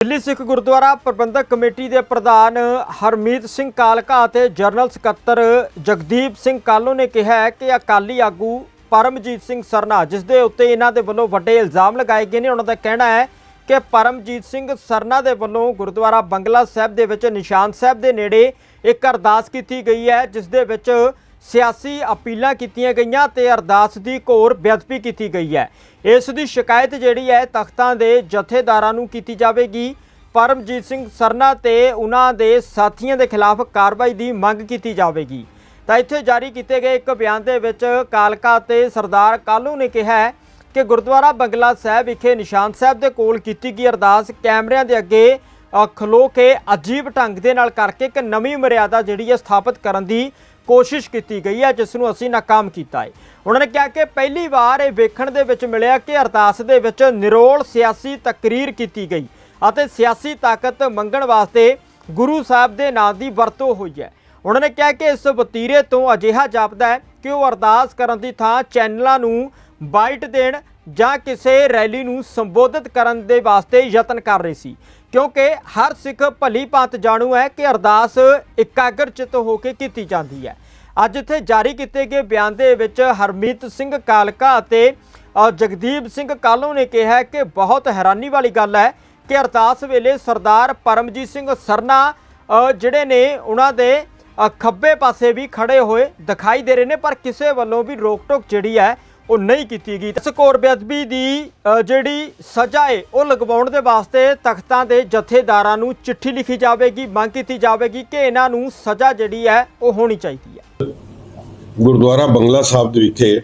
Delhi Sikh Gurdwara Prabandhak committee ਦੇ ਪ੍ਰਧਾਨ ਹਰਮੀਤ ਸਿੰਘ ਕਾਲਕਾ ਅਤੇ ਜਨਰਲ ਸਕੱਤਰ ਜਗਦੀਪ ਸਿੰਘ ਕਾਲੋ ਨੇ ਕਿਹਾ ਕਿ ਅਕਾਲੀ ਆਗੂ ਪਰਮਜੀਤ ਸਿੰਘ ਸਰਨਾ, ਜਿਸ ਦੇ ਉੱਤੇ ਇਹਨਾਂ ਦੇ ਵੱਲੋਂ ਵੱਡੇ ਇਲਜ਼ਾਮ ਲਗਾਏ ਗਏ ਨੇ, ਉਹਨਾਂ ਦਾ ਕਹਿਣਾ ਹੈ ਕਿ ਪਰਮਜੀਤ ਸਿੰਘ ਸਰਨਾ ਦੇ ਵੱਲੋਂ ਗੁਰਦੁਆਰਾ ਬੰਗਲਾ ਸਾਹਿਬ ਦੇ ਵਿੱਚ ਨਿਸ਼ਾਨ ਸਾਹਿਬ ਦੇ ਨੇੜੇ ਇੱਕ ਅਰਦਾਸ ਕੀਤੀ ਗਈ ਹੈ, ਜਿਸ ਦੇ ਵਿੱਚ ਸਿਆਸੀ ਅਪੀਲਾਂ ਕੀਤੀਆਂ ਗਈਆਂ ਤੇ ਅਰਦਾਸ ਦੀ ਘੋਰ ਬੇਅਦਬੀ ਕੀਤੀ ਗਈ ਹੈ। ਇਸ ਦੀ ਸ਼ਿਕਾਇਤ ਜਿਹੜੀ ਹੈ ਤਖਤਾਂ ਦੇ ਜਥੇਦਾਰਾਂ ਨੂੰ ਕੀਤੀ ਜਾਵੇਗੀ। ਪਰਮਜੀਤ ਸਿੰਘ ਸਰਨਾ ਤੇ ਉਹਨਾਂ ਦੇ ਸਾਥੀਆਂ ਦੇ ਖਿਲਾਫ ਕਾਰਵਾਈ ਦੀ ਮੰਗ ਕੀਤੀ ਜਾਵੇਗੀ। ਤਾਂ ਇੱਥੇ ਜਾਰੀ ਕੀਤੇ ਗਏ ਇੱਕ ਬਿਆਨ ਦੇ ਵਿੱਚ ਕਾਲਕਾ ਤੇ ਸਰਦਾਰ ਕਾਲੂ ਨੇ ਕਿਹਾ ਕਿ ਗੁਰਦੁਆਰਾ ਬੰਗਲਾ ਸਾਹਿਬ ਵਿਖੇ ਨਿਸ਼ਾਨ ਸਾਹਿਬ ਦੇ ਕੋਲ ਕੀਤੀ ਗਈ ਅਰਦਾਸ ਕੈਮਰਿਆਂ ਦੇ ਅੱਗੇ ਖਲੋ ਕੇ ਅਜੀਬ ਢੰਗ ਦੇ ਨਾਲ ਕਰਕੇ ਇੱਕ ਨਵੀਂ ਮਰਿਆਦਾ ਜਿਹੜੀ ਹੈ ਸਥਾਪਿਤ ਕਰਨ ਦੀ ਕੋਸ਼ਿਸ਼ ਕੀਤੀ ਗਈ ਹੈ, ਜਿਸ ਨੂੰ ਅਸੀਂ ਨਾਕਾਮ ਕੀਤਾ ਹੈ। ਉਹਨਾਂ ਨੇ ਕਿਹਾ ਕਿ ਪਹਿਲੀ ਵਾਰ ਇਹ ਵੇਖਣ ਦੇ ਵਿੱਚ ਮਿਲਿਆ ਕਿ ਅਰਦਾਸ ਦੇ ਵਿੱਚ ਨਿਰੋਲ ਸਿਆਸੀ ਤਕਰੀਰ ਕੀਤੀ ਗਈ ਅਤੇ ਸਿਆਸੀ ਤਾਕਤ ਮੰਗਣ ਵਾਸਤੇ ਗੁਰੂ ਸਾਹਿਬ ਦੇ ਨਾਂ ਦੀ ਵਰਤੋਂ ਹੋਈ ਹੈ। ਉਹਨਾਂ ਨੇ ਕਿਹਾ ਕਿ ਇਸ ਵਤੀਰੇ ਤੋਂ ਅਜਿਹਾ ਜਾਪਦਾ ਹੈ ਕਿ ਉਹ ਅਰਦਾਸ ਕਰਨ ਦੀ ਥਾਂ ਚੈਨਲਾਂ ਨੂੰ ਬਾਈਟ ਦੇਣ ਜਾਂ ਕਿਸੇ ਰੈਲੀ ਨੂੰ ਸੰਬੋਧਿਤ ਕਰਨ ਦੇ ਵਾਸਤੇ ਯਤਨ ਕਰ ਰਹੀ ਸੀ। ਕਿਉਂਕਿ ਹਰ ਸਿੱਖ ਭਲੀ ਭਾਂਤ ਜਾਣੂ ਹੈ ਕਿ ਅਰਦਾਸ ਇਕਾਗਰਚਿਤ ਹੋ ਕੇ ਕੀਤੀ ਜਾਂਦੀ ਹੈ। ਅੱਜ ਇੱਥੇ ਜਾਰੀ ਕੀਤੇ ਗਏ ਬਿਆਨ ਦੇ ਵਿੱਚ ਹਰਮੀਤ ਸਿੰਘ ਕਾਲਕਾ ਅਤੇ ਜਗਦੀਪ ਸਿੰਘ ਕਾਲੋ ਨੇ ਕਿਹਾ ਕਿ ਬਹੁਤ ਹੈਰਾਨੀ ਵਾਲੀ ਗੱਲ ਹੈ ਕਿ ਅਰਦਾਸ ਵੇਲੇ ਸਰਦਾਰ ਪਰਮਜੀਤ ਸਿੰਘ ਸਰਨਾ ਜਿਹੜੇ ਨੇ ਉਹਨਾਂ ਦੇ ਖੱਬੇ ਪਾਸੇ ਵੀ ਖੜੇ ਹੋਏ ਦਿਖਾਈ ਦੇ ਰਹੇ ਨੇ, ਪਰ ਕਿਸੇ ਵੱਲੋਂ ਵੀ ਰੋਕ ਟੋਕ ਜਿਹੜੀ ਹੈ ਉਹ ਨਹੀਂ ਕੀਤੀ ਗਈ। ਇਸ ਬੇਅਦਬੀ ਦੀ ਜਿਹੜੀ ਸਜ਼ਾ ਹੈ, ਉਹ ਲਗਵਾਉਣ ਦੇ ਵਾਸਤੇ ਤਖਤਾਂ ਦੇ ਜਥੇਦਾਰਾਂ ਨੂੰ ਚਿੱਠੀ ਲਿਖੀ ਜਾਵੇਗੀ, ਮੰਗ ਕੀਤੀ ਜਾਵੇਗੀ ਕਿ ਇਹਨਾਂ ਨੂੰ ਸਜ਼ਾ ਜਿਹੜੀ ਹੈ, ਉਹ ਹੋਣੀ ਚਾਹੀਦੀ ਹੈ। ਗੁਰਦੁਆਰਾ ਬੰਗਲਾ ਸਾਹਿਬ ਦੇ ਵਿਖੇ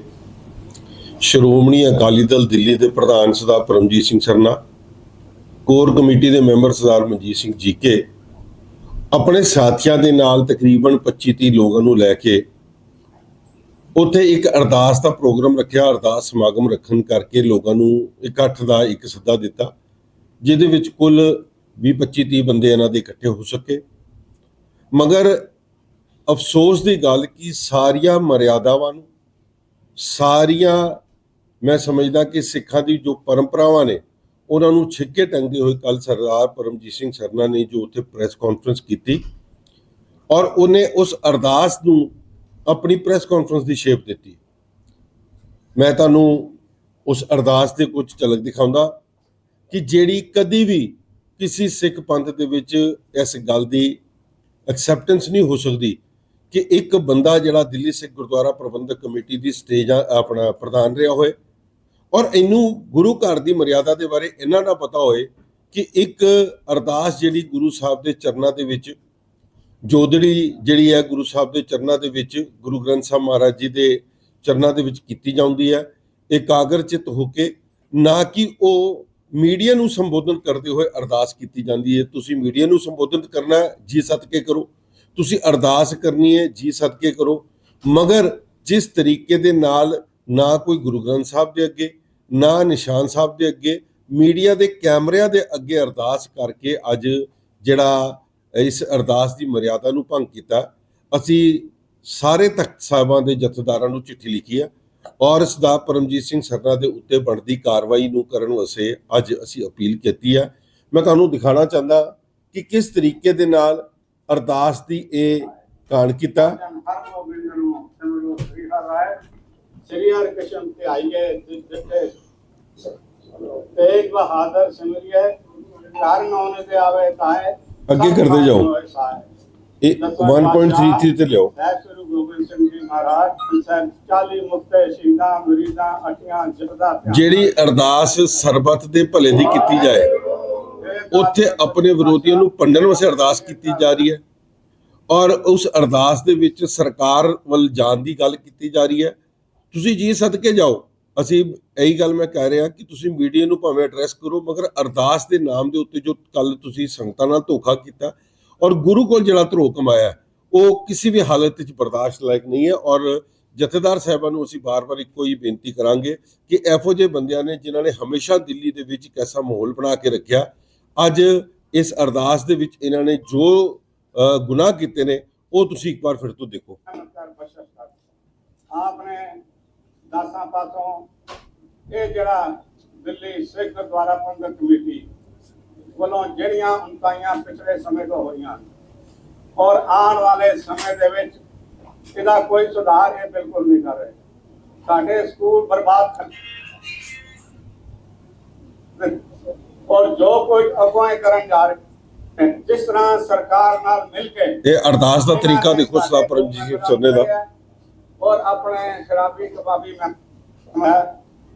ਸ਼੍ਰੋਮਣੀ ਅਕਾਲੀ ਦਲ ਦਿੱਲੀ ਦੇ ਪ੍ਰਧਾਨ ਸਰਦਾਰ ਪਰਮਜੀਤ ਸਿੰਘ ਸਰਨਾ, ਕੋਰ ਕਮੇਟੀ ਦੇ ਮੈਂਬਰ ਸਰਦਾਰ ਮਨਜੀਤ ਸਿੰਘ ਜੀਕੇ, ਆਪਣੇ ਸਾਥੀਆਂ ਦੇ ਨਾਲ ਤਕਰੀਬਨ 25-30 ਲੋਕਾਂ ਨੂੰ ਲੈ ਕੇ ਉੱਥੇ ਇੱਕ ਅਰਦਾਸ ਦਾ ਪ੍ਰੋਗਰਾਮ ਰੱਖਿਆ, ਅਰਦਾਸ ਸਮਾਗਮ ਰੱਖਣ ਕਰਕੇ ਲੋਕਾਂ ਨੂੰ ਇਕੱਠ ਦਾ, ਇੱਕ ਸੱਦਾ ਦਿੱਤਾ, ਜਿਹਦੇ ਵਿੱਚ ਕੁੱਲ 20-25-30 ਬੰਦੇ ਇਹਨਾਂ ਦੇ ਇਕੱਠੇ ਹੋ ਸਕੇ। ਮਗਰ ਅਫਸੋਸ ਦੀ ਗੱਲ ਕਿ ਸਾਰੀਆਂ ਮਰਿਆਦਾਵਾਂ ਨੂੰ, ਸਾਰੀਆਂ, ਮੈਂ ਸਮਝਦਾ ਕਿ ਸਿੱਖਾਂ ਦੀ ਜੋ ਪਰੰਪਰਾਵਾਂ ਨੇ, ਉਹਨਾਂ ਨੂੰ ਛਿੱਕੇ ਟੰਗਦੇ ਹੋਏ ਕੱਲ ਸਰਦਾਰ ਪਰਮਜੀਤ ਸਿੰਘ ਸਰਨਾ ਨੇ ਜੋ ਉੱਥੇ ਪ੍ਰੈਸ ਕਾਨਫਰੰਸ ਕੀਤੀ ਔਰ ਉਹਨੇ ਉਸ ਅਰਦਾਸ ਨੂੰ ਆਪਣੀ ਪ੍ਰੈਸ ਕਾਨਫਰੰਸ ਦੀ ਸ਼ੇਪ ਦਿੱਤੀ। ਮੈਂ ਤੁਹਾਨੂੰ ਉਸ ਅਰਦਾਸ ਦੇ ਕੁਝ ਝਲਕ ਦਿਖਾਉਂਦਾ ਕਿ ਜਿਹੜੀ ਕਦੀ ਵੀ ਕਿਸੇ ਸਿੱਖ ਪੰਥ ਦੇ ਵਿੱਚ ਇਸ ਗੱਲ ਦੀ ਐਕਸੈਪਟੈਂਸ ਨਹੀਂ ਹੋ ਸਕਦੀ ਕਿ ਇੱਕ ਬੰਦਾ ਜਿਹੜਾ ਦਿੱਲੀ ਸਿੱਖ ਗੁਰਦੁਆਰਾ ਪ੍ਰਬੰਧਕ ਕਮੇਟੀ ਦੀ ਸਟੇਜ ਆ- ਆਪਣਾ ਪ੍ਰਧਾਨ ਰਿਹਾ ਹੋਏ ਔਰ ਇਹਨੂੰ ਗੁਰੂ ਘਰ ਦੀ ਮਰਿਆਦਾ ਦੇ ਬਾਰੇ ਇਹਨਾਂ ਦਾ ਪਤਾ ਹੋਏ ਕਿ ਇੱਕ ਅਰਦਾਸ ਜਿਹੜੀ ਗੁਰੂ ਸਾਹਿਬ ਦੇ ਚਰਨਾਂ ਦੇ ਵਿੱਚ ਜੋਦੜੀ ਜਿਹੜੀ ਹੈ ਗੁਰੂ ਸਾਹਿਬ ਦੇ ਚਰਨਾਂ ਦੇ ਵਿੱਚ ਗੁਰੂ ਗ੍ਰੰਥ ਸਾਹਿਬ ਮਹਾਰਾਜ ਜੀ ਦੇ ਚਰਨਾਂ ਦੇ ਵਿੱਚ ਕੀਤੀ ਜਾਂਦੀ ਹੈ ਇਕਾਗਰਚਿਤ ਹੋ ਕੇ ਨਾ ਕਿ ਉਹ ਮੀਡੀਆ ਨੂੰ ਸੰਬੋਧਨ ਕਰਦੇ ਹੋਏ ਅਰਦਾਸ ਕੀਤੀ ਜਾਂਦੀ ਹੈ। ਤੁਸੀਂ ਮੀਡੀਆ ਨੂੰ ਸੰਬੋਧਨ ਕਰਨਾ ਹੈ, ਜੀ ਸਦਕੇ ਕਰੋ। ਤੁਸੀਂ ਅਰਦਾਸ ਕਰਨੀ ਹੈ ਜੀ ਸਦਕੇ ਕਰੋ। ਮਗਰ ਜਿਸ ਤਰੀਕੇ ਦੇ ਨਾਲ ਨਾ ਕੋਈ ਗੁਰੂ ਗ੍ਰੰਥ ਸਾਹਿਬ ਦੇ ਅੱਗੇ ਨਾ ਨਿਸ਼ਾਨ ਸਾਹਿਬ ਦੇ ਅੱਗੇ ਮੀਡੀਆ ਦੇ ਕੈਮਰਿਆਂ ਦੇ ਅੱਗੇ ਅਰਦਾਸ ਕਰਕੇ ਅੱਜ ਜਿਹੜਾ ਇਸ ਅਰਦਾਸ ਦੀ ਮਰਿਆਦਾ ਨੂੰ ਭੰਗ ਕੀਤਾ। ਅਸੀਂ ਸਾਰੇ ਤਖਤ ਸਾਹਿਬਾਂ ਦੇ ਜਥੇਦਾਰਾਂ ਨੂੰ ਚਿੱਠੀ ਲਿਖੀ ਹੈ ਔਰ ਸਰਦਾਰ ਪਰਮਜੀਤ ਸਿੰਘ ਸਰਨਾ ਦੇ ਉੱਤੇ ਬਣਦੀ ਕਾਰਵਾਈ ਨੂੰ ਕਰਨ ਵਾਸਤੇ ਅੱਜ ਅਸੀਂ ਅਪੀਲ ਕੀਤੀ ਹੈ। ਮੈਂ ਤੁਹਾਨੂੰ ਦਿਖਾਣਾ ਚਾਹੁੰਦਾ ਕਿ ਕਿਸ ਤਰੀਕੇ ਦੇ ਨਾਲ ਅਰਦਾਸ ਦੀ ਇਹ ਕਾਣ ਕੀਤਾ। ਸ੍ਰੀ ਹਰਿ ਕ੍ਰਿਸ਼ਨ ਤੇ ਆਈਏ ਜਿੱਥੇ ਤੇਗ ਬਹਾਦਰ ਸਿਮਰਿਏ ਕਾਰਨ ਹੋਣੇ ਤੇ ਆਵੇ ਤਾਏ ਅੱਗੇ ਕਰਦੇ ਜਾਓ। ਇਹ 1.33 ਤੇ ਲਿਓ ਸ੍ਰੀ ਗੋਬਿੰਦ ਸਿੰਘ ਜੀ ਮਹਾਰਾਜ ਸਾਹਿਬ 40 ਮੁਕਤੇ ਸ਼ਹੀਦਾਂ ਮਰੀਦਾਂ ਅਟੀਆਂ ਜਪਦਾ ਜਿਹੜੀ ਅਰਦਾਸ ਸਰਬੱਤ ਦੇ ਭਲੇ ਦੀ ਕੀਤੀ ਜਾਏ ਉੱਥੇ ਆਪਣੇ ਵਿਰੋਧੀਆਂ ਨੂੰ ਪੰਡਣ ਵਾਸਤੇ ਅਰਦਾਸ ਕੀਤੀ ਜਾ ਰਹੀ ਹੈ। ਔਰ ਉਸ ਅਰਦਾਸ ਦੇ ਵਿੱਚ ਸਰਕਾਰ ਵੱਲ ਜਾਣ ਦੀ ਗੱਲ ਕੀਤੀ ਜਾ ਰਹੀ ਹੈ। ਤੁਸੀਂ ਜੀ ਸਦਕੇ ਜਾਓ। ਅਸੀਂ ਇਹੀ ਗੱਲ ਮੈਂ ਕਹਿ ਰਿਹਾ ਕਿ ਤੁਸੀਂ ਮੀਡੀਆ ਨੂੰ ਭਾਵੇਂ ਐਡਰੈਸ ਕਰੋ, ਮਗਰ ਅਰਦਾਸ ਦੇ ਨਾਮ ਦੇ ਉੱਤੇ ਜੋ ਕੱਲ ਤੁਸੀਂ ਸੰਗਤਾਂ ਨਾਲ ਧੋਖਾ ਕੀਤਾ ਔਰ ਗੁਰੂ ਕੋਲ ਜਿਹੜਾ ਧਰੋ ਕਮਾਇਆ, ਉਹ ਕਿਸੇ ਵੀ ਹਾਲਤ ਵਿੱਚ ਬਰਦਾਸ਼ਤ ਲਾਇਕ ਨਹੀਂ ਹੈ ਔਰ ਜਥੇਦਾਰ ਸਾਹਿਬਾਂ ਨੂੰ ਅਸੀਂ ਬਾਰ-ਬਾਰ ਇੱਕੋ ਹੀ ਬੇਨਤੀ ਕਰਾਂਗੇ ਕਿ ਇਹੋ ਜਿਹੇ ਬੰਦਿਆਂ ਨੇ ਜਿਨ੍ਹਾਂ ਨੇ ਹਮੇਸ਼ਾ ਦਿੱਲੀ ਦੇ ਵਿੱਚ ਇੱਕ ਐਸਾ ਮਾਹੌਲ ਬਣਾ ਕੇ ਰੱਖਿਆ, ਅੱਜ ਇਸ ਅਰਦਾਸ ਦੇ ਵਿੱਚ ਇਹਨਾਂ ਨੇ ਜੋ ਗੁਨਾਹ ਕੀਤੇ ਨੇ, ਉਹ ਤੁਸੀਂ ਇੱਕ ਵਾਰ ਫਿਰ ਤੋਂ ਦੇਖੋ। ਆਪਨੇ ਦਾਸਾਂ ਪਾਸੋਂ ਇਹ ਜਿਹੜਾ ਦਿੱਲੀ ਸਿੱਖ ਦੁਆਰਾ ਪੰਗਤ ਕਮੇਟੀ ਵੱਲੋਂ ਜਿਹੜੀਆਂ ਉਨਤਾਈਆਂ ਪਿਛਲੇ ਸਮੇਂ ਤੋਂ ਹੋਈਆਂ ਔਰ ਆਉਣ ਵਾਲੇ ਸਮੇਂ ਦੇ ਵਿੱਚ ਇਹਦਾ ਕੋਈ ਸੁਧਾਰ ਇਹ ਬਿਲਕੁਲ ਨਹੀਂ ਕਰ ਰਹੇ। ਸਾਡੇ ਸਕੂਲ ਬਰਬਾਦ ਔਰ ਜੋ ਕੋਈ ਅਗਵਾਈ ਕਰਨ ਜਾ ਰਹੇ ਜਿਸ ਤਰ੍ਹਾਂ ਸਰਕਾਰ ਨਾਲ ਮਿਲ ਕੇ ਇਹ ਅਰਦਾਸ ਦਾ ਤਰੀਕਾ ਦੇਖੋ ਸਰਦਾਰ ਪਰਮਜੀਤ ਸਿੰਘ ਸਰਨੇ ਦਾ। ਔਰ ਆਪਣੇ ਸ਼ਰਾਬੀ ਕਬਾਬੀ ਮੈਂ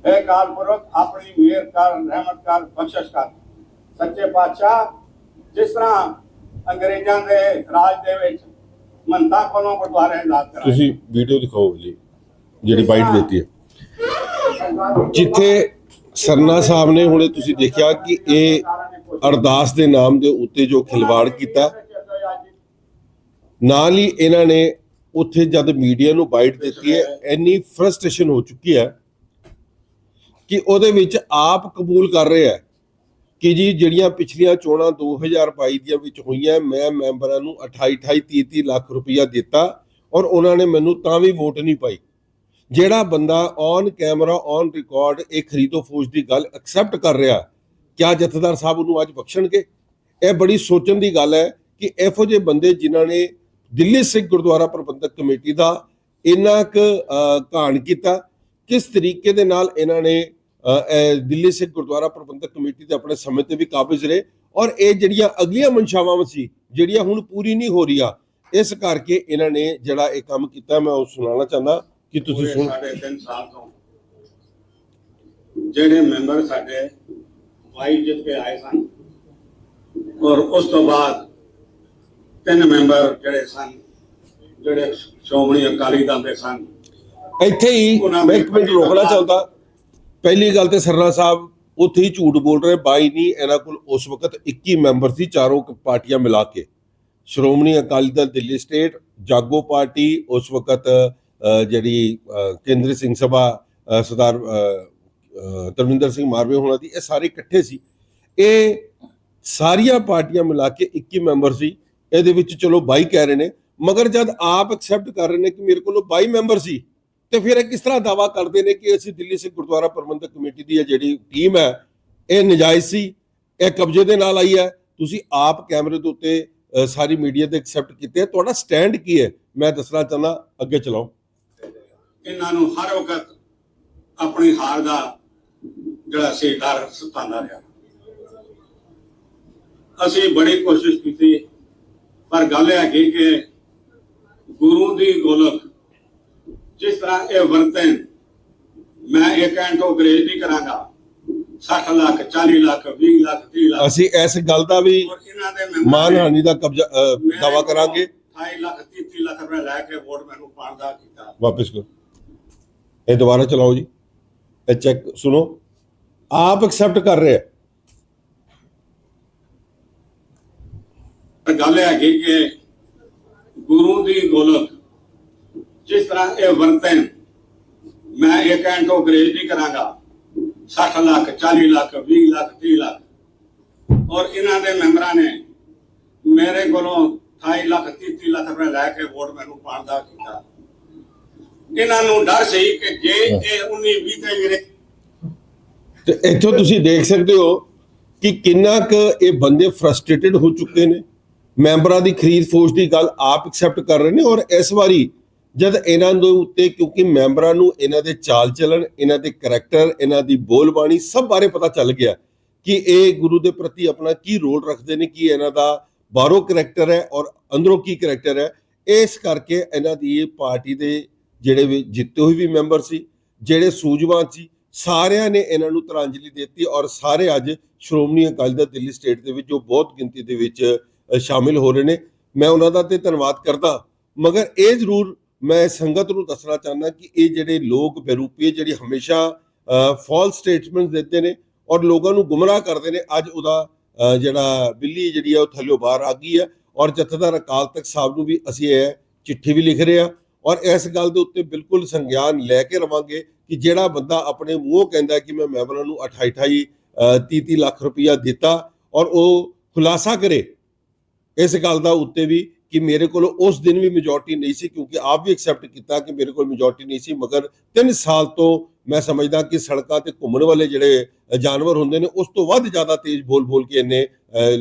ਹੈ ਕਾਲ ਪੁਰਖ ਆਪਣੀ ਮਿਹਰ ਕਰ ਰਹਿਮਤ ਕਰ ਬਖਸ਼ਿਸ਼ ਕਰ। ਸੱਚੇ ਪਾਤਸ਼ਾਹ ਜਿਸ ਤਰ੍ਹਾਂ ਅੰਗਰੇਜ਼ਾਂ ਦੇ ਰਾਜ ਦੇ ਵਿੱਚ ਮੰਦਾ ਕੋਲੋਂ ਗੁਰਦੁਆਰੇ ਆਜ਼ਾਦ ਕਰਾਏ। ਤੁਸੀਂ ਵੀਡੀਓ ਦਿਖਾਓ ਜੀ ਜਿਹੜੀ ਬਾਈਟ ਦਿੱਤੀ ਹੈ। ਜਿੱਥੇ ਸਰਨਾ ਸਾਹਿਬ ਨੇ ਹੁਣੇ ਤੁਸੀਂ ਦੇਖਿਆ ਕਿ ਇਹ ਅਰਦਾਸ ਦੇ ਨਾਮ ਦੇ ਉੱਤੇ ਜੋ ਖਿਲਵਾੜ ਕੀਤਾ ਨਾਲ ਹੀ ਇਹਨਾਂ ਨੇ ਉੱਥੇ ਜਦ ਮੀਡੀਆ ਨੂੰ ਬਾਈਟ ਦਿੱਤੀ ਹੈ, ਇੰਨੀ ਫਰਸਟ੍ਰੇਸ਼ਨ ਹੋ ਚੁੱਕੀ ਹੈ ਕਿ ਉਹਦੇ ਵਿੱਚ ਆਪ ਕਬੂਲ ਕਰ ਰਿਹਾ ਹੈ ਕਿ ਜੀ ਜਿਹੜੀਆਂ ਪਿਛਲੀਆਂ ਚੋਣਾਂ 2022 ਦੀਆਂ ਵਿੱਚ ਹੋਈਆਂ, ਮੈਂ ਮੈਂਬਰਾਂ ਨੂੰ 28 28 30 30 ਲੱਖ ਰੁਪਈਆ ਦਿੱਤਾ ਔਰ ਉਹਨਾਂ ਨੇ ਮੈਨੂੰ ਤਾਂ ਵੀ ਵੋਟ ਨਹੀਂ ਪਾਈ। ਜਿਹੜਾ ਬੰਦਾ ਔਨ ਕੈਮਰਾ ਔਨ ਰਿਕਾਰਡ ਇਹ ਖਰੀਦੋ ਫੌਜ ਦੀ ਗੱਲ ਐਕਸੈਪਟ ਕਰ ਰਿਹਾ, ਕਿਆ ਜਥੇਦਾਰ ਸਾਹਿਬ ਉਹਨੂੰ ਅੱਜ ਬਖਸ਼ਣਗੇ? ਇਹ ਬੜੀ ਸੋਚਣ ਦੀ ਗੱਲ ਹੈ ਕਿ ਇਹੋ ਜਿਹੇ ਬੰਦੇ ਜਿਨ੍ਹਾਂ ਨੇ ਦਿੱਲੀ ਸਿੱਖ ਗੁਰਦੁਆਰਾ ਪ੍ਰਬੰਧਕ ਕਮੇਟੀ ਦਾ ਇੰਨਾ ਕੁ ਘਾਣ ਕੀਤਾ। ਕਿਸ ਤਰੀਕੇ ਦੇ ਨਾਲ ਇਹਨਾਂ ਨੇ ਦਿੱਲੀ ਸਿੱਖ ਗੁਰਦੁਆਰਾ ਪ੍ਰਬੰਧਕ ਕਮੇਟੀ ਦੇ ਆਪਣੇ ਸਮੇਂ ਤੇ ਵੀ ਕਾਬਜ਼ ਰਹੇ ਔਰ ਇਹ ਜਿਹੜੀਆਂ ਅਗਲੀਆਂ ਮਨਸ਼ਾਵਾਂ ਸੀ ਜਿਹੜੀਆਂ ਹੁਣ ਪੂਰੀ ਨਹੀਂ ਹੋ ਰਹੀਆਂ ਇਸ ਕਰਕੇ ਇਹਨਾਂ ਨੇ ਜਿਹੜਾ ਇਹ ਕੰਮ ਕੀਤਾ ਮੈਂ ਉਹ ਸੁਣਾਉਣਾ ਚਾਹੁੰਦਾ ਕਿ ਤੁਸੀਂ ਸੁਣ ਤਿੰਨ ਸਾਲ ਤੋਂ ਜਿਹੜੇ ਮੈਂਬਰ ਸਾਡੇ ਵਾਈ ਜਿੱਤ ਕੇ ਆਏ ਸਨ ਔਰ ਉਸ ਤੋਂ ਬਾਅਦ ਤਿੰਨ ਮੈਂਬਰ ਜਿਹੜੇ ਸਨ ਜਿਹੜੇ ਸ਼੍ਰੋਮਣੀ ਅਕਾਲੀ ਦਲ ਦੇ ਸਨ। ਇੱਥੇ ਹੀ ਮੈਂ ਇੱਕ ਮਿੰਟ ਰੋਕਣਾ ਚਾਹੁੰਦਾ। ਪਹਿਲੀ ਗੱਲ ਤੇ ਸਰਨਾ ਸਾਹਿਬ ਉੱਥੇ ਹੀ ਝੂਠ ਬੋਲ ਰਹੇ ਬਾਈ ਨਹੀਂ ਇਹਨਾਂ ਕੋਲ ਉਸ ਵਕਤ 21 ਮੈਂਬਰ ਸੀ ਚਾਰੋਂ ਪਾਰਟੀਆਂ ਮਿਲਾ ਕੇ। ਸ਼੍ਰੋਮਣੀ ਅਕਾਲੀ ਦਲ ਦਿੱਲੀ ਸਟੇਟ ਜਾਗੋ ਪਾਰਟੀ ਉਸ ਵਕਤ ਜਿਹੜੀ ਕੇਂਦਰੀ ਸਿੰਘ ਸਭਾ ਸਰਦਾਰ ਤਰਵਿੰਦਰ ਸਿੰਘ ਮਾਰਵੇ ਹੋਣਾ ਦੀ ਇਹ ਸਾਰੇ ਇਕੱਠੇ ਸੀ। ਇਹ ਸਾਰੀਆਂ ਪਾਰਟੀਆਂ ਮਿਲਾ ਕੇ 21 ਮੈਂਬਰ ਸੀ। ਇਹਦੇ ਵਿੱਚ ਚਲੋ 22 ਕਹਿ ਰਹੇ ਨੇ, ਮਗਰ ਜਦ ਆਪ ਐਕਸੈਪਟ ਕਰ ਰਹੇ ਨੇ ਕਿ ਮੇਰੇ ਕੋਲ 22 ਮੈਂਬਰ ਸੀ, ਤੇ ਫਿਰ ਇਹ ਕਿਸ ਤਰ੍ਹਾਂ ਦਾਵਾ ਕਰਦੇ ਨੇ ਕਿ ਅਸੀਂ ਦਿੱਲੀ ਸਿੱਖ ਗੁਰਦੁਆਰਾ ਪ੍ਰਬੰਧਕ ਕਮੇਟੀ ਦੀ ਇਹ ਜਿਹੜੀ ਟੀਮ ਹੈ, ਇਹ ਨਜਾਇਜ਼ ਸੀ, ਇਹ ਕਬਜ਼ੇ ਦੇ ਨਾਲ ਆਈ ਹੈ, ਤੁਸੀਂ ਆਪ ਕੈਮਰੇ ਦੇ ਉੱਤੇ ਸਾਰੀ ਮੀਡੀਆ 'ਤੇ ਐਕਸੈਪਟ ਕੀਤੇ ਤੁਹਾਡਾ ਸਟੈਂਡ ਕੀ ਹੈ? ਮੈਂ ਦੱਸਣਾ ਚਾਹੁੰਦਾ, ਅੱਗੇ ਚਲਾਓ। ਇਹਨਾਂ ਨੂੰ ਹਰ ਵਕਤ ਆਪਣੀ ਹਾਰ ਦਾ ਜਿਹੜਾ ਸੀ ਡਰ ਸਤਾਉਂਦਾ ਰਿਹਾ। ਅਸੀਂ ਬੜੀ ਕੋਸ਼ਿਸ਼ ਕੀਤੀ ਪਰ ਗੱਲ ਹੈਗੀ ਕਿ ਗੁਰੂ ਦੀ ਗੋਲਕ ਜਿਸ ਤਰ੍ਹਾਂ ਇਹ ਵਰਤਨ ਮੈਂ ਕਹਿਣ ਤੋਂ ਗਰੇਜ ਨਹੀਂ ਕਰਾਂਗਾ। 60 ਲੱਖ 40 ਲੱਖ 20 ਲੱਖ 30 ਲੱਖ। ਅਸੀਂ ਇਸ ਗੱਲ ਦਾ ਵੀ ਮਾਨਹਾਨੀ ਦਾ ਕਬਜ਼ਾ ਦਾਵਾ ਕਰਾਂਗੇ। 28 ਲੱਖ 33 ਲੱਖ ਰੁਪਏ ਲੈ ਕੇ ਵੋਟ ਮੈਨੂੰ ਪਾਣ ਦਾ ਕੀਤਾ। ਵਾਪਸ ਕਰੋ। ਇਹ ਦੁਬਾਰਾ ਚਲਾਓ ਜੀ। ਇਹ ਚੈੱਕ ਸੁਣੋ। ਆਪ ਐਕਸੈਪਟ ਕਰ ਰਹੇ ਹੈ ਪਰ ਗੱਲ ਇਹ ਹੈਗੀ ਕਿ ਗੁਰੂ ਦੀ ਗੋਲਕ ਜਿਸ ਤਰ੍ਹਾਂ ਇਹ ਵਰਤਨ ਮੈਂ ਇਹ ਕਹਿਣ ਤੋਂ ਗਰੇਜ ਨਹੀਂ ਕਰਾਂਗਾ 60 ਲੱਖ 40 ਲੱਖ 20 ਲੱਖ 30 ਲੱਖ। ਔਰ ਇਹਨਾਂ ਦੇ ਮੈਂਬਰਾਂ ਨੇ ਮੇਰੇ ਕੋਲੋਂ 28 ਲੱਖ 33 ਲੱਖ ਰੁਪਏ ਲੈ ਕੇ ਵੋਟ ਮੈਨੂੰ ਪਾਣ ਦਾ ਕੀਤਾ। ਇਹਨਾਂ ਨੂੰ ਡਰ ਸੀ ਕਿ ਜੇ ਇਹ 19 20 ਤੇ ਮੇਰੇ ਤੇ ਇੱਥੋਂ ਤੁਸੀਂ ਦੇਖ ਸਕਦੇ ਹੋ ਕਿ ਕਿੰਨਾ ਕੁ ਇਹ ਬੰਦੇ ਫਰਸਟ੍ਰੇਟਡ ਹੋ ਚੁੱਕੇ ਨੇ। ਮੈਂਬਰਾਂ ਦੀ ਖਰੀਦ ਫੋਜ ਦੀ ਗੱਲ ਆਪ ਐਕਸੈਪਟ ਕਰ ਰਹੇ ਨੇ ਔਰ ਇਸ ਵਾਰੀ ਜਦ ਇਹਨਾਂ ਦੇ ਉੱਤੇ ਕਿਉਂਕਿ ਮੈਂਬਰਾਂ ਨੂੰ ਇਹਨਾਂ ਦੇ ਚਾਲ ਚੱਲਣ, ਇਹਨਾਂ ਦੇ ਕੈਰੈਕਟਰ ਇਹਨਾਂ ਦੀ ਬੋਲਬਾਣੀ ਸਭ ਬਾਰੇ ਪਤਾ ਚੱਲ ਗਿਆ ਕਿ ਇਹ ਗੁਰੂ ਦੇ ਪ੍ਰਤੀ ਆਪਣਾ ਕੀ ਰੋਲ ਰੱਖਦੇ ਨੇ, ਕੀ ਇਹਨਾਂ ਦਾ ਬਾਹਰੋਂ ਕੈਰੈਕਟਰ ਹੈ ਔਰ ਅੰਦਰੋਂ ਕੀ ਕੈਰੈਕਟਰ ਹੈ, ਇਸ ਕਰਕੇ ਇਹਨਾਂ ਦੀ ਇਹ ਪਾਰਟੀ ਦੇ ਜਿਹੜੇ ਵੀ ਜਿੱਤੇ ਹੋਏ ਵੀ ਮੈਂਬਰ ਸੀ, ਜਿਹੜੇ ਸੂਝਵਾਨ ਸੀ, ਸਾਰਿਆਂ ਨੇ ਇਹਨਾਂ ਨੂੰ ਤਰਾਂਜਲੀ ਦਿੱਤੀ ਔਰ ਸਾਰੇ ਅੱਜ ਸ਼੍ਰੋਮਣੀ ਅਕਾਲੀ ਦਲ ਦਿੱਲੀ ਸਟੇਟ ਦੇ ਵਿੱਚ ਜੋ ਬਹੁਤ ਗਿਣਤੀ ਦੇ ਵਿੱਚ ਸ਼ਾਮਿਲ ਹੋ ਰਹੇ ਨੇ। ਮੈਂ ਉਹਨਾਂ ਦਾ ਤੇ ਧੰਨਵਾਦ ਕਰਦਾ। ਮਗਰ ਇਹ ਜ਼ਰੂਰ ਮੈਂ ਸੰਗਤ ਨੂੰ ਦੱਸਣਾ ਚਾਹੁੰਦਾ ਕਿ ਇਹ ਜਿਹੜੇ ਲੋਕ ਬੇਰੂਪੀ ਜਿਹੜੀ ਹਮੇਸ਼ਾ ਫਾਲਸ ਸਟੇਟਮੈਂਟਸ ਦਿੰਦੇ ਨੇ ਔਰ ਲੋਕਾਂ ਨੂੰ ਗੁੰਮਰਾਹ ਕਰਦੇ ਨੇ, ਅੱਜ ਉਹਦਾ ਜਿਹੜਾ ਬਿੱਲੀ ਜਿਹੜੀ ਆ, ਉਹ ਥੱਲੇ ਬਾਹਰ ਆ ਗਈ ਹੈ ਔਰ ਜਥੇਦਾਰ ਅਕਾਲ ਤਖਤ ਸਾਹਿਬ ਨੂੰ ਵੀ ਅਸੀਂ ਇਹ ਚਿੱਠੀ ਵੀ ਲਿਖ ਰਹੇ ਆ ਔਰ ਇਸ ਗੱਲ ਦੇ ਉੱਤੇ ਬਿਲਕੁਲ ਸੰਗਿਆਨ ਲੈ ਕੇ ਰਵਾਂਗੇ ਕਿ ਜਿਹੜਾ ਬੰਦਾ ਆਪਣੇ ਮੂੰਹੋਂ ਕਹਿੰਦਾ ਕਿ ਮੈਂ ਮੈਂਬਰਾਂ ਨੂੰ 28 28 30 30 ਲੱਖ ਰੁਪਇਆ ਦਿੱਤਾ ਔਰ ਉਹ ਖੁਲਾਸਾ ਕਰੇ ਇਸ ਗੱਲ ਦਾ ਉੱਤੇ ਵੀ ਕਿ ਮੇਰੇ ਕੋਲ ਉਸ ਦਿਨ ਵੀ ਮੈਜੋਰਟੀ ਨਹੀਂ ਸੀ ਕਿਉਂਕਿ ਆਪ ਵੀ ਐਕਸੈਪਟ ਕੀਤਾ ਕਿ ਮੇਰੇ ਕੋਲ ਮੈਜੋਰਟੀ ਨਹੀਂ ਸੀ, ਮਗਰ 3 ਸਾਲ ਤੋਂ ਮੈਂ ਸਮਝਦਾ ਕਿ ਸੜਕਾਂ ਤੇ ਘੁੰਮਣ ਵਾਲੇ ਜਿਹੜੇ ਜਾਨਵਰ ਹੁੰਦੇ ਨੇ, ਉਸ ਤੋਂ ਵੱਧ ਜ਼ਿਆਦਾ ਤੇਜ਼ ਬੋਲ ਬੋਲ ਕੇ ਇਹਨੇ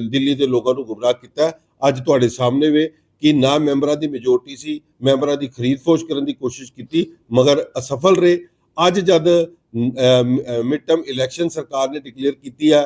ਦਿੱਲੀ ਦੇ ਲੋਕਾਂ ਨੂੰ ਗੁੰਮਰਾਹ ਕੀਤਾ। ਅੱਜ ਤੁਹਾਡੇ ਸਾਹਮਣੇ ਵੇ ਕਿ ਨਾ ਮੈਂਬਰਾਂ ਦੀ ਮੈਜੋਰਟੀ ਸੀ, ਮੈਂਬਰਾਂ ਦੀ ਖਰੀਦ ਫੋਜ ਕਰਨ ਦੀ ਕੋਸ਼ਿਸ਼ ਕੀਤੀ, ਮਗਰ ਅਸਫਲ ਰਹੇ। ਅੱਜ ਜਦ ਮਿਡ ਟਰਮ ਇਲੈਕਸ਼ਨ ਸਰਕਾਰ ਨੇ ਡਿਕਲੇਅਰ ਕੀਤੀ ਹੈ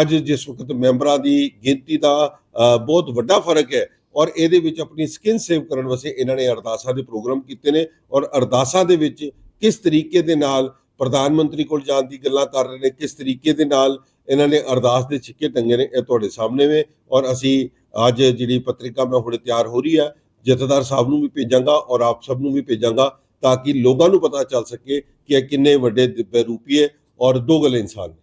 ਅੱਜ ਜਿਸ ਵਕਤ ਮੈਂਬਰਾਂ ਦੀ ਗਿਣਤੀ ਦਾ ਬਹੁਤ ਵੱਡਾ ਫ਼ਰਕ ਹੈ ਔਰ ਇਹਦੇ ਵਿੱਚ ਆਪਣੀ ਸਕਿਨ ਸੇਵ ਕਰਨ ਵਾਸਤੇ ਇਹਨਾਂ ਨੇ ਅਰਦਾਸਾਂ ਦੇ ਪ੍ਰੋਗਰਾਮ ਕੀਤੇ ਨੇ ਔਰ ਅਰਦਾਸਾਂ ਦੇ ਵਿੱਚ ਕਿਸ ਤਰੀਕੇ ਦੇ ਨਾਲ ਪ੍ਰਧਾਨ ਮੰਤਰੀ ਕੋਲ ਜਾਣ ਦੀ ਗੱਲਾਂ ਕਰ ਰਹੇ ਨੇ, ਕਿਸ ਤਰੀਕੇ ਦੇ ਨਾਲ ਇਹਨਾਂ ਨੇ ਅਰਦਾਸ ਦੇ ਛਿੱਕੇ ਟੰਗੇ ਨੇ, ਇਹ ਤੁਹਾਡੇ ਸਾਹਮਣੇ ਵੇ ਔਰ ਅਸੀਂ ਅੱਜ ਜਿਹੜੀ ਪੱਤਰਿਕਾ ਮੈਂ ਹੁਣੇ ਤਿਆਰ ਹੋ ਰਹੀ ਆ, ਜਥੇਦਾਰ ਸਾਹਿਬ ਨੂੰ ਵੀ ਭੇਜਾਂਗਾ ਔਰ ਆਪ ਸਭ ਨੂੰ ਵੀ ਭੇਜਾਂਗਾ ਤਾਂ ਕਿ ਲੋਕਾਂ ਨੂੰ ਪਤਾ ਚੱਲ ਸਕੇ ਕਿ ਇਹ ਕਿੰਨੇ ਵੱਡੇ ਰੂਪੀਏ ਔਰ ਦੋਗਲੇ ਇਨਸਾਨ ਨੇ।